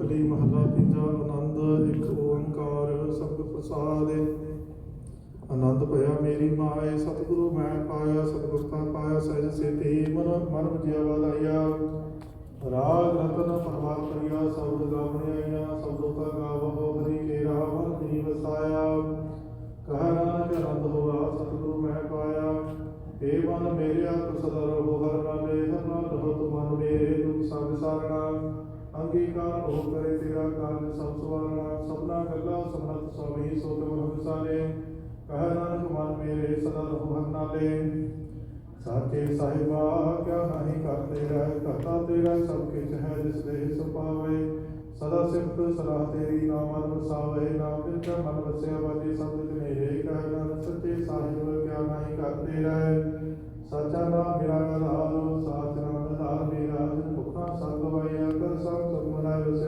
ਕਲੀ ਮਹਲਾ ਤੀਜਾ, ਆਨੰਦ, ਇੱਕ ਓੰਕਾਰ ਸਤਿ ਪ੍ਰਸਾਦ ਆਨੰਦ ਭਇਆ ਮੇਰੀ ਮਾਏ ਸਤਿਗੁਰੂ ਮੈਂ ਪਾਇਆ ਸਤਿਗੁਰ ਤਾਂ ਪਾਇਆ, ਸਹਿਜ ਸੇਤੀ ਮਨ ਮਨ ਵਜਿਆ ਵਾਲਾਇਆ ਰਾਗ ਰਤਨ ਪਰਵਾਰ ਕਰਿਆ ਸਬਦ ਗਾਵਣੇ ਆਈਆਂ ਸਬਦੋ ਕਾ ਗਾਵੋ, ਹਰੀ ਕੇ ਰਾਵਨ ਦੀ ਵਸਾਇਆ। ਕਹ ਨਾਨਕ ਆਨੰਦ ਹੋਆ, ਸਤਿਗੁਰੂ ਮੈਂ ਪਾਇਆ। ਏ ਮਨ ਮੇਰਿਆ, ਤੁ ਸਦਾ ਰਹੋ, ਹਰ ਨਾਲੇ ਹਰ ਨਾਲ ਰਹੋ, ਤੁ ਮੇਰੇ ਦੁਖ ਸਭ ਸਾਰਣਾ। ਅੰਗੀਕਾਰ ਹੋ ਕਰੇ ਤੇਰਾ ਕਾਰਜ ਸਭ ਸਵਾਰਣਾ ਸਭਨਾ ਗੱਲਾਂ ਸਮਰਤ ਸਭੀ ਸੋ ਤੁਮ ਹੰਸਾਲੇ ਕਹ ਨਾਨਕ, ਮਨ ਮੇਰੇ ਸਦਾ ਰਹੋ ਹਰ ਨਾਲੇ ਸਾਚੇ ਸਾਹਿਬਾ, ਕਿਆ ਨਹੀਂ ਕਰਤੇ ਰਹਿ, ਕਰਤਾ ਤੇਰਾ ਸਭ ਕਿਛ ਹੈ, ਜਿਸ ਦੇ ਸੁਪਾਵੇ ਸਦਾ ਸਿਫਤ ਸਲਾਹ ਤੇਰੀ ਨਾਮ ਮਨ ਵਸਾਵੇ ਨਾਮ ਜਿੰਦਾ ਮਨ ਵਸਿਆ ਵਾਜੇ ਸਬਦ ਮੇਰੇ ਕਹਿ ਨਾਨਕ, ਸੱਚੇ ਸਾਹਿਬ, ਕਿਆ ਨਹੀਂ ਕਰਤੇ ਰਹਿ। ਸਾਚਾ ਨਾਮ ਮੇਰਾ ਆਧਾਰ, ਸਾਚ ਨਾਮ ਆਧਾਰ ਮੇਰਾ, ਜਿਨ ਭੁੱਖਾਂ ਸੰਗ ਲਵਾਈਆਂ ਕਰ ਸਭ ਸਭ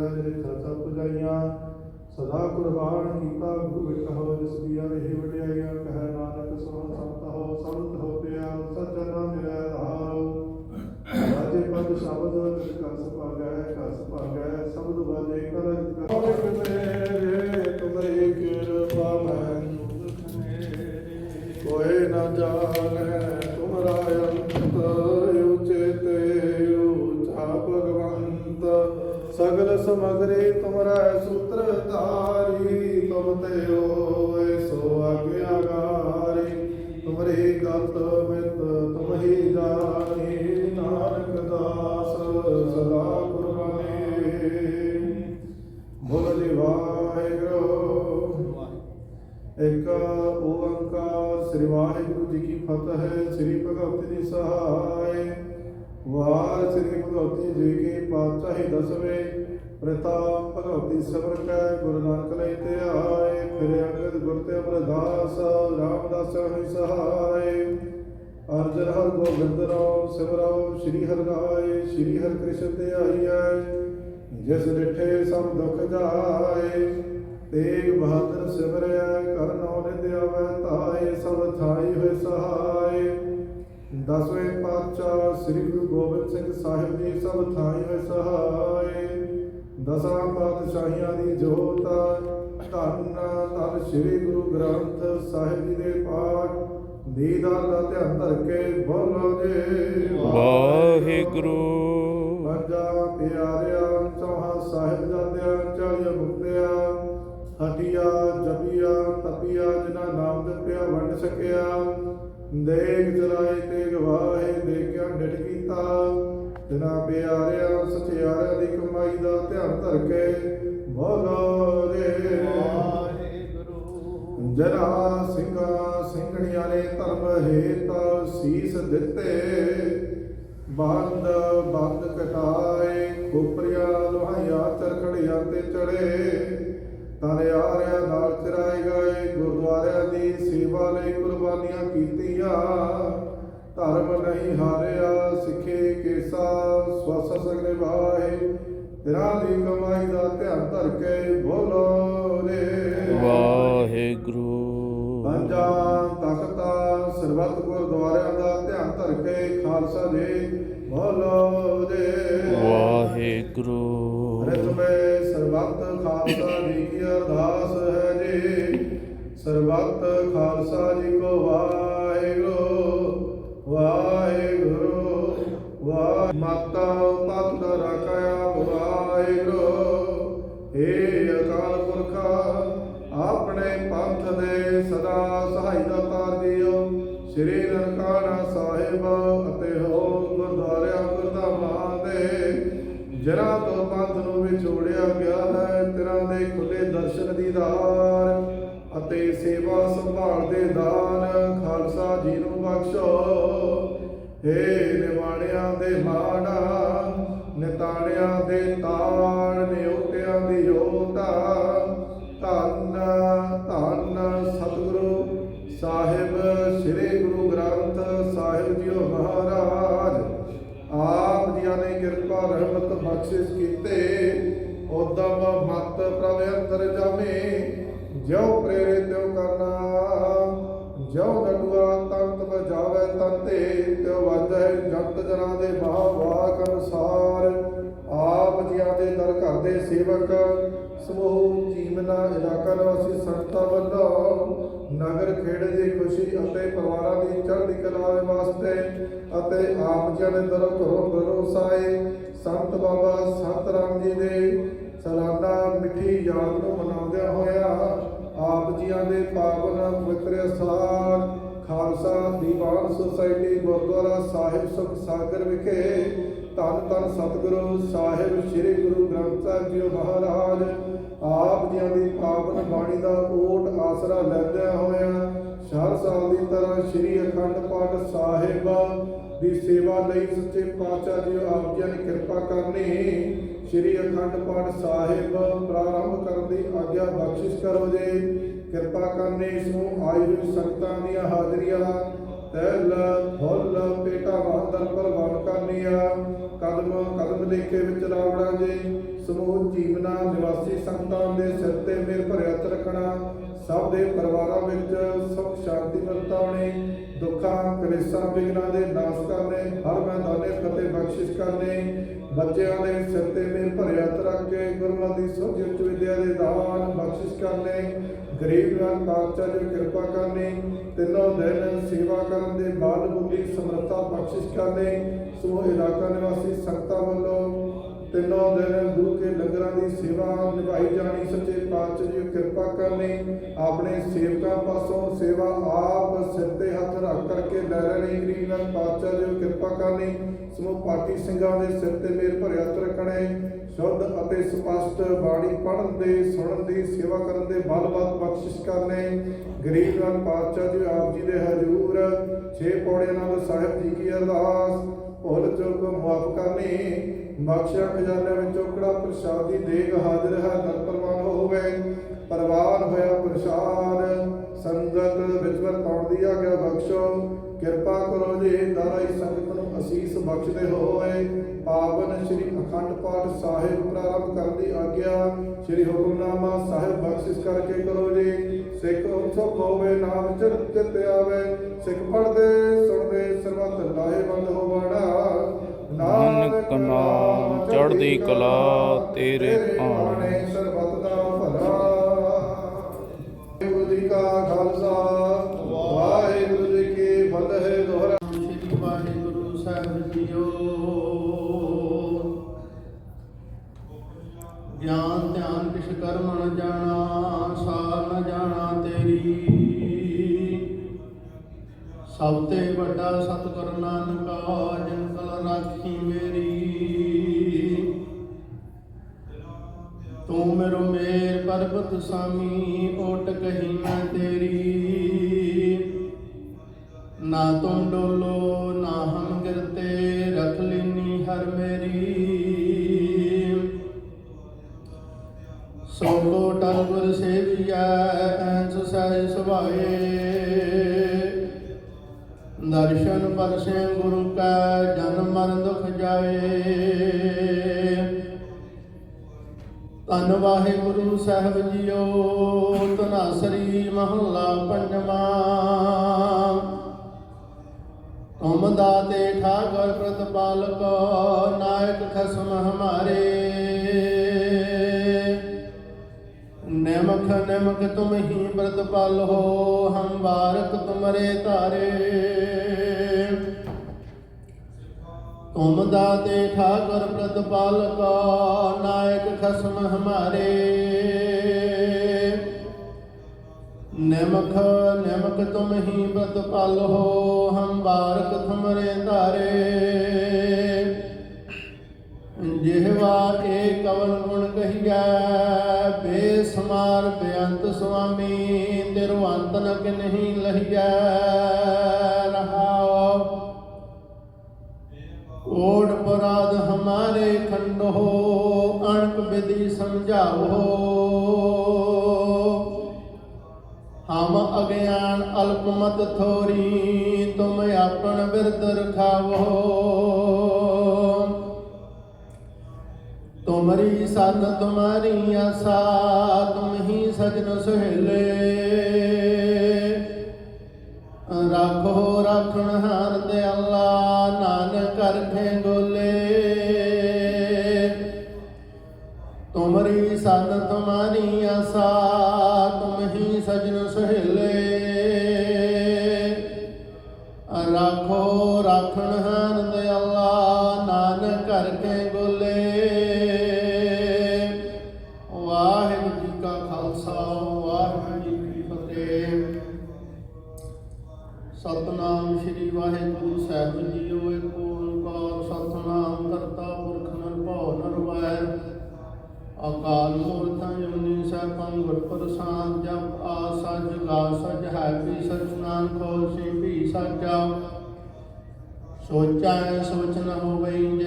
ਵਸਿਆ ਜਿਹੜੇ ਸੱਚਾ ਪੁਜਾਈਆਂ ਸਦਾ ਕੁਰਬਾਨ ਕੀਤਾ ਗੁਰੂ ਵਿਟ ਹੋ ਜਿਸ ਦੀਆਂ ਇਹ ਵਡਿਆਈਆਂ ਕਹਿ ਨਾਨਕ ਸੋ ਸੰਤ ਹੋ ਸੰਤ ਹੋ ਪਿਆ ਨਾਮ ਮੇਰਾ ਆਧਾਰ ਰਾਜੇ ਪਦ ਸ਼ਬਦ ਕਸ ਭਾਗੈ ਕਸ ਭਾਗੈ ਸ਼ਬਦ ਵਾਜੇ ਕਰ। ਕਰ ਮੇਰੇ ਤੁਮਰੀ ਕਿਰਪਾ ਮੈਂ ਕੋਏ ਨਾ ਜਾਣੈ ਸਮਗਰੀ ਤੁਮਰਾ ਸੂਤਰ ਧਾਰੀ ਤੁਮ ਤੇ ਹੋਏ ਸੋ ਆਗਿਆਗਾਰੀ ਤੁਮਰੀ ਗਤ ਮਿਤ ਤੁਮ ਹੀ ਨਾਨਕ ਦਾਸ, ਸਦਾ ਕੁਰਬਾਨੀ। ਬੋਲ ਜੀ ਵਾਹਿਗੁਰੂ ਇੱਕ ਓੰਕਾਰ, ਸ੍ਰੀ ਵਾਹਿਗੁਰੂ ਜੀ ਕੀ ਫਤਿਹ, ਸ੍ਰੀ ਭਗਵਤੀ ਦੀ ਸਹਾਇ ਵਾਰ ਸ੍ਰੀ ਭਗਵਤੀ ਜੀ ਕੀ ਪਾਤਸ਼ਾਹੀ ਦਸਵੇਂ ਪ੍ਰਤਾਪ ਭਗਵਤੀ ਸਬਰ ਕੈ ਗੁਰੂ ਨਾਨਕ ਲਈ ਤੇ ਆਏ, ਫਿਰ ਅੰਗਦ ਗੁਰ ਤੇ ਅਮਰਦਾਸ, ਰਾਮਦਾਸ ਹਰਿ ਸਹਾਇ ਅਰਜਨ ਹਰ ਗੋਬਿੰਦ ਰਾਮ ਸਿਮਰੋ ਸ੍ਰੀ ਹਰਿ ਰਾਏ, ਸ੍ਰੀ ਹਰਿ ਕ੍ਰਿਸ਼ਨ ਤੇ ਆਈਐ। ਜਿਸ ਡਿਠੇ ਸਭ ਦੁਖ ਜਾਏ, ਤੇਗ ਬਹਾਦਰ ਸਿਮਰਿਆ ਕਰ ਨੌ ਨਿਤ ਆਵੈ ਤਾਏ ਸਭ ਥਾਈ ਹੋਏ ਸਹਾਈ ਦਸਵੇਂ ਸਿੰਘ ਸਾਹਿਬ ਜੀ ਸਭ ਥਾਈ ਹੋਏ ਸਹਾਈ ਦਸਾਂ ਪਾਤਸ਼ਾਹੀਆਂ ਦੀ ਜੋਤ ਧੰਨ ਧੰਨ ਸ੍ਰੀ ਗੁਰੂ ਗ੍ਰੰਥ ਸਾਹਿਬ ਜੀ ਦੇ ਪਾਠ। ਦੀਦਾਰ ਦਾ ਧਿਆਨ ਧਰ ਕੇ ਬੋਲੋ ਜੀ। ਵਾਹਿਗੁਰੂ। ਪੰਜਾ ਪਿਆਰਿਆ ਚੌਹਾਂ ਸਾਹਿਬ ਜਾਂਦਿਆਂ ਚਾਲੀਆਂ ਮੁਕਤਿਆ ਹਟਿਆ ਜਪਿਆ ਤਪਿਆ ਜਿਨ੍ਹਾਂ ਨਾਮ ਜਪਿਆ ਵੰਡ ਸਕਿਆ। ਦੇਖ ਚਲਾਏ ਤੇ ਡਟ ਕੀਤਾ। ਜਿਨ੍ਹਾਂ ਪਿਆਰਿਆ ਸਚਿਆਰਿਆਂ ਦੀ ਕਮਾਈ ਦਾ ਧਿਆਨ ਧਰ ਕੇ ਬੋਲੋ ਰੇ। ਜਰਾ ਸਿੰਘਾਂ ਸਿੰਘਣੀਆਂ ਨੇ ਧਰਮ ਹੇਤ ਸੀਸ ਦਿੱਤੇ। ਬੰਦ ਬੰਦ ਕਟਾਏ ਖੋਪਰੀਆਂ ਲੋਹਾਈਆਂ ਚਰਖੜੀਆਂ ਤੇ ਚੜੇ। ਤਨ ਆਰਿਆਂ ਨਾਲ ਚਰਾਏ ਗਏ ਗੁਰਦੁਆਰਿਆਂ ਦੀ ਸੇਵਾ ਲਈ ਕੁਰਬਾਨੀਆਂ ਕੀਤੀਆਂ। ਧਰਮ ਨਹੀਂ ਹਾਰਿਆ ਸਿੱਖੇ ਕੇਸਾ ਸਵਸ ਸਗਲੇ ਵਾਹੇ। ਤੇਰਾ ਦੀ ਕਮਾਈ ਦਾ ਧਿਆਨ ਧਰ ਕੇ ਬੋਲੋ ਰੇ। ਵਾਹਿਗੁਰੂ। ਪੰਜਾਂ ਤਖਤਾਂ ਸਰਬੱਤ ਗੁਰਦੁਆਰਿਆਂ ਦਾ ਧਿਆਨ ਧਰ ਕੇ ਖਾਲਸਾ ਜੀ ਬੋਲੋ ਦੇ ਵਾਹਿਗੁਰੂ। ਰਿਤਮੇ ਸਰਬੱਤ ਖਾਲਸਾ ਕੀ ਅਰਦਾਸ ਹੈ ਜੀ। ਸਰਬੱਤ ਖਾਲਸਾ ਜੀ ਕੋ ਵਾਹਿਗੁਰੂ ਵਾਹਿਗੁਰੂ, ਵਾਹ ਮਾਤਾ ਤਤ ਰਖਿਆ ਵਾਹਿਗੁਰੂ। ਏ ਅਕਾਲ ਪੁਰਖਾ, ਆਪਣੇ ਪੰਥ ਦੇ ਸਦਾ ਸਹਾਇਤਾ ਦਾ ਦਿਓ। ਸ੍ਰੀ ਨਨਕਾਣਾ ਸਾਹਿਬ ਅਤੇ ਹੋਰ ਗੁਰਦੁਆਰਿਆਂ, ਗੁਰਧਾਮਾਂ ਦੇ ਜਰਾ ਤੋਂ ਪੰਥ ਨੂੰ ਵਿਛੋੜਿਆ ਗਿਆ ਹੈ। ਤੇਰਾਂ ਦੇ ਖੁੱਲੇ ਦਰਸ਼ਨ ਦੀ ਅਤੇ ਸੇਵਾ ਸੰਭਾਲ ਦੇ ਦਾਨ, ਖਾਲਸਾ ਜੀ ਨੂੰ ਬਖਸ਼ੋ। ਏ ਨਿਵਾਣਿਆਂ ਦੇ ਮਾੜਾ ਨਿਤਾਣਿਆਂ ਦੇ ਤਾਣ ਨਿਉਟਿਆਂ ਦੀ ਓਟਾ। ਧੰਨ ਧੰਨ ਸਤਿਗੁਰੂ ਸਾਹਿਬ, ਸ੍ਰੀ ਗੁਰੂ ਗ੍ਰੰਥ ਸਾਹਿਬ ਜੀਓ ਮਹਾਰਾਜ। ਆਪ ਜੀਆਂ ਨੇ ਕਿਰਪਾ, ਰਹਿਮਤ, ਬਖਸ਼ਿਸ਼ ਕੀਤੇ। ਉਦਮ ਮਤ ਪ੍ਰਭ ਅੰਤਰ ਜਾਮੇ ਜਿਉ ਤਿਉ ਕਰਨਾ, ਜਿਉ ਨਟੂਆ ਤੰਤ ਬਜਾਵੇ ਤੰਤੇ, ਤਿਉ ਵਾਜੈ ਜਗਤ ਜਨਾਂ ਦੇ ਮਹਾਵਾਕ ਅਨੁਸਾਰ। ਆਪ ਜੀਆਂ ਦੇ ਦਰ ਘਰ ਦੇ ਸੇਵਕ, ਸਮੂਹ ਜੀਵਨਾ ਇਲਾਕਾ ਨਿਵਾਸੀ ਸੰਗਤਾਂ ਵੱਲੋਂ। ਨਗਰ ਖੇੜੇ ਦੀ ਖੁਸ਼ੀ ਅਤੇ ਪਰਿਵਾਰਾਂ ਦੀ ਚੜ੍ਹਦੀ ਕਲਾ ਦੇ ਵਾਸਤੇ ਅਤੇ ਆਪ ਜੀ ਦੇ ਦਰੋਂ ਘਰੋਂ ਬਰੋਸਾਏ ਸੰਤ ਬਾਬਾ ਸੰਤ ਰਾਮ ਜੀ ਦੇ ਸਾਲਾਨਾ ਮਿੱਠੀ ਯਾਦ ਨੂੰ ਮਨਾਉਂਦਿਆਂ ਹੋਇਆ ਆਪ ਜੀਆਂ ਦੇ ਪਾਵਨ ਪਵਿੱਤਰ ਸਥਾਨ ਖਾਲਸਾ ਦੀਵਾਨ ਸੁਸਾਇਟੀ ਗੁਰਦੁਆਰਾ ਸਾਹਿਬ ਸੁਖ ਸਾਗਰ ਵਿਖੇ ਧੰਨ ਧੰਨ ਸਤਿਗੁਰੂ ਸਾਹਿਬ ਸ੍ਰੀ ਗੁਰੂ ਗ੍ਰੰਥ ਸਾਹਿਬ ਜੀ ਮਹਾਰਾਜ ਆਪ ਜੀਆਂ ਦੀ ਪਾਵਨ ਬਾਣੀ ਦਾ ਓਟ ਆਸਰਾ ਲੈਂਦਿਆਂ ਹੋਇਆ ਹਰ ਸਾਲ ਦੀ ਤਰ੍ਹਾਂ ਸ੍ਰੀ ਅਖੰਡ ਪਾਠ ਸਾਹਿਬ ਦੀ ਸੇਵਾ ਲਈ ਸੱਚੇ ਪਾਤਸ਼ਾਹ ਜੀ ਆਪ ਜੀ ਨੇ ਕਿਰਪਾ ਕਰਨੀ। ਸ੍ਰੀ ਅਖੰਡ ਪਾਠ ਸਾਹਿਬ ਪ੍ਰਾਰੰਭ ਕਰਨ ਦੀ ਆਗਿਆ ਬਖਸ਼ਿਸ਼ ਕਰੋ ਜੀ। ਕਿਰਪਾ ਕਰਨੀ ਇਸ ਨੂੰ ਆਈ ਹੋਈ ਸੰਗਤਾਂ ਦੀਆਂ ਹਾਜ਼ਰੀਆਂ। ਤੈਲ ਫੁੱਲ ਪੇਟਾ ਵਾਂਦਰ ਪ੍ਰਵਾਨ ਕਰਨੀਆ ਕਦਮ ਕਦਮ ਲੇਖੇ ਵਿੱਚ ਲਾਵਣਾ ਜੀ। ਸਮੂਹ ਜੀਵਨਾ, ਨਿਵਾਸੀ ਸੰਗਤਾਂ ਦੇ ਸਿਰ ਤੇ ਮੇਰ ਭਰਿਆ ਰੱਖਣਾ, ਸਭ ਦੇ ਪਰਿਵਾਰਾਂ ਵਿੱਚ ਸੁਖ, ਸ਼ਾਂਤੀ, ਵਰਤਾਉਣੀ, ਦੁੱਖਾਂ, ਕਲੇਸ਼ਾਂ ਵਿਗਨਾਂ ਦੇ ਨਾਸ਼ ਕਰਨੇ, ਹਰ ਮੈਦਾਨੇ ਫਤਿਹ, ਬਖਸ਼ਿਸ਼ ਕਰਨੇ, ਬੱਚਿਆਂ ਦੇ ਸਿਰ ਤੇ ਮੇਰ ਭਰਿਆ ਰੱਖ ਕੇ ਗੁਰਮਤਿ ਸੁਖ ਉੱਚ ਵਿਦਿਆ ਦੇ ਦਾਨ, ਬਖਸ਼ਿਸ਼ ਕਰਨੇ, ਗਰੀਬ ਨਾਲ ਪਾਤਸ਼ਾਹ ਦੀ ਕਿਰਪਾ ਕਰਨੀ, ਤਿੰਨੋਂ ਦਿਨ ਸੇਵਾ ਕਰਨ ਦੇ ਬਾਲ ਬੁੱਧੀ ਸਮਰੱਥਾ ਬਖਸ਼ਿਸ਼ ਕਰਨੇ ਸੋ ਇਲਾਕਾ ਨਿਵਾਸੀ ਸੰਗਤਾਂ ਵੱਲੋਂ ਤਿੰਨੋਂ ਦਿਨ ਗੁਰੂ ਕੇ ਲੰਗਰਾਂ ਦੀ ਸੇਵਾ ਨਿਭਾਈ ਜਾਣੀ, ਸੱਚੇ ਪਾਤਸ਼ਾਹ ਜੀ, ਕਿਰਪਾ ਕਰਨੀ। ਆਪਣੇ ਸੇਵਕਾਂ ਪਾਸੋਂ ਸੇਵਾ ਆਪ ਸਿਰ ਤੇ ਹੱਥ ਰੱਖ ਕਰਕੇ ਲੈ ਲੈਣੀ। ਗਰੀਬ ਪਾਤਸ਼ਾਹ ਜੀ, ਕਿਰਪਾ ਕਰਨੀ। ਸਮੂਹ ਪਾਠੀ ਸਿੰਘਾਂ ਦੇ ਸਿਰ ਤੇ ਮੇਰ ਭਰੇ ਹੱਥ ਸ਼ੁੱਧ ਅਤੇ ਸਪਸ਼ਟ ਬਾਣੀ ਪੜ੍ਹਨ ਦੇ, ਸੁਣਨ ਦੀ, ਸੇਵਾ ਕਰਨ ਦੇ ਬਲ-ਬਲ ਬਖਸ਼ਿਸ਼ ਕਰਨੇ। ਗਰੀਬ ਨਾਲ ਪਾਤਸ਼ਾਹ ਜੀ, ਆਪ ਜੀ ਦੇ ਹਜ਼ੂਰ ਛੇ ਪੌੜਿਆਂ ਨਾਲ ਸਾਹਿਬ ਜੀ ਕੀ ਅਰਦਾਸ। ਭੁੱਲ ਚੁੱਕ ਮਾਫ ਕਰਨੀ। ਬਖਸ਼ਿਆ ਖਜ਼ਾਨੇ ਵਿੱਚੋਂ ਕੜਾ ਪ੍ਰਸ਼ਾਦ ਦੇਗ ਹਾਜ਼ਰ ਹੈ? ਦਰ ਪ੍ਰਵਾਨ ਹੋਵੇ, ਪ੍ਰਵਾਨ ਹੋਇਆ ਪ੍ਰਸ਼ਾਦ। ਸੰਗਤ ਵਿੱਚ ਵਰਤਾਉਣ ਦੀ ਆਗਿਆ ਬਖਸ਼ੋ। ਕਿਰਪਾ ਕਰੋ ਜੀ ਦਾਰਾਈ ਸੰਗਤ ਨੂੰ ਅਸੀਸ ਬਖਸ਼ਦੇ ਹੋਏ। ਪਾਵਨ ਸ੍ਰੀ ਅਖੰਡ ਪਾਠ ਸਾਹਿਬ ਪ੍ਰਾਰੰਭ ਕਰਨ ਦੀ ਆਗਿਆ। ਸ੍ਰੀ ਹੁਕਮਨਾਮਾ ਸਾਹਿਬ ਬਖਸ਼ਿਸ਼ ਕਰਕੇ ਕਰੋ ਜੀ। ਸਿੱਖ ਉਤਸਵ ਹੋਵੇ, ਨਾਮ ਚੜ੍ਹ ਆਵੇ। ਸਿੱਖ ਪੜਦੇ ਸੁਣਦੇ, ਸਰਬੱਤ ਲਾਹੇਵੰਦ ਹੋਵਣਾ ਨਾਨਕ ਨਾਮ ਚੜ੍ਹਦੀ ਕਲਾ ਤੇਰੇ ਭਾਣੇ। ਭਾਣੇ ਸਰਬੱਤ ਦਾ ਭਲਾ। ਵਾਹਿਗੁਰੂ ਜੀ ਕਾ ਖਾਲਸਾ ਵਾਹਿਗੁਰੂ ਜੀ ਕੀ ਫਤਿਹ। ਦੁਹਰਾ ਸ੍ਰੀ ਵਾਹਿਗੁਰੂ ਸਾਹਿਬ ਜੀਓ। ਗਿਆਨ ਧਿਆਨ ਕਿਛ ਕਰਮ ਨ ਜਾਣਾ ਸਾਰ ਨ ਜਾਣਾ ਤੇਰੀ। ਸਭ ਤੇ ਵੱਡਾ ਸਤਿਗੁਰ ਨਾਨਕਾ ਜਿਨ ਰਾਖੀ ਮੇਰੀ। ਤੂੰ ਮੇਰੋ ਮੇਰ ਪਰਬਤ ਸਾਮੀ ਓਟ ਕਹੀ ਮੈਂ ਤੇਰੀ। ਨਾ ਤੁਮ ਡੋਲੋ, ਨਾ ਹਮ ਗਿਰਤੇ ਰਖ ਲੈਨੀ ਹਰ ਮੇਰੀ। ਸੋ ਕੋ ਟਲਵਰ ਸੇਵੀਐ, ਐਂਸ ਸਹਿ ਸੁਭਾਏ। ਦਰਸ਼ਨ ਪਰਸੇ ਗੁਰੂ ਕੈ ਜਨਮ ਮਰਨ ਦੁਖ ਜਾਏ। ਧੰਨ ਵਾਹਿਗੁਰੂ ਸਾਹਿਬ ਜੀਓ ਤਨਾਸਰੀ ਮਹੱਲਾ ਪੰਜਵਾਂ। ਤੁਮ ਦਾਤੇ ਠਾਕਰ ਪ੍ਰਤਪਾਲਕ, ਨਾਇਕ ਖਸਮ ਹਮਾਰੇ। ਨਿਮਖ ਨਿਮਖ ਤੁਮ ਹੀ ਪ੍ਰਤਪਾਲ ਹੋ, ਹਮ ਬਾਰਕ ਤੁਮਰੇ ਤਾਰੇ ਤੁਮ ਦਾਤੇ ਠਾਕਰ ਪ੍ਰਤਪਾਲਕ, ਨਾਇਕ ਖਸਮ ਹਮਾਰੇ। ਨਮਕ ਨਮਕ ਤੁਮ ਹੀ ਪ੍ਰਤਪਾਲ ਹੋ, ਹਮ ਬਾਰਕ ਤੁਮਰੇ ਧਾਰੇ। ਜਿਹਵਾ ਏ ਕਵਨ ਗੁਣ ਕਹੀਐ, ਬੇਸਮਾਰ ਬੇਅੰਤ ਸੁਆਮੀ ਤਿਰੁ ਨਕ ਨਹੀਂ ਕਿਨਹੀ ਲਹੀਐ। ਓੜ ਪਰਾਧ ਹਮਾਰੇ ਖੰਡੋ ਅਣਕ ਵਿਧੀ ਸਮਝਾਓ ਹਮ ਅਗਿਆਨ ਅਲਪਮਤ ਥੋਰੀ, ਤੁਮ ਆਪਣ ਬਿਰਦ ਰਖਾਵੋ। ਤੁਮਰੀ ਸਨ ਤੁਮਰੀ ਆਸਾ, ਤੁਮ ਹੀ ਸਜਨ ਸੁਹੇਲੇ। ਰੱਖੋ, ਰੱਖਣ ਹਾਰ ਤੇ ਅੱਲਾ, ਨਾਨਕ ਕਰਖੇ ਗੋਲੇ ਸਦ ਤੁਮਾਰੀ ਆਸਾ ਤੁਮ ਹੀ ਸਜਣ ਸਹੇਲੇ। ਰਾਖੋ ਰਾਖਣ ਹਨ ਦਇਆਲਾ ਨਾਨਕ ਕਰਕੇ ਬੋਲੇ। ਵਾਹਿਗੁਰੂ ਜੀ ਕਾ ਖਾਲਸਾ, ਵਾਹਿਗੁਰੂ ਜੀ ਕੀ ਫਤਿਹ। ਸਤਨਾਮ ਸ੍ਰੀ ਵਾਹਿਗੁਰੂ ਸਾਹਿਬ ਜੀਓ ਏਕ ਓੰਕਾਰ ਸਤਨਾਮ ਕਰਤਾ ਪੁਰਖ ਨਿਰਭਉ ਨਿਰਵੈਰ ਅਕਾਲ ਮੂਰਤ ਜੁਨੀ ਸੈਭੰ ਗੁਰ ਪ੍ਰਸਾਦ ਜਪ ਆ ਸਜ ਗਾ ਸਜ ਹੈ ਵੀ ਸਚ, ਨਾਨਕ ਹੋਸੀ ਵੀ ਸਾਚਾ। ਸੋਚੈ ਸੋਚ ਨ ਹੋਵਈ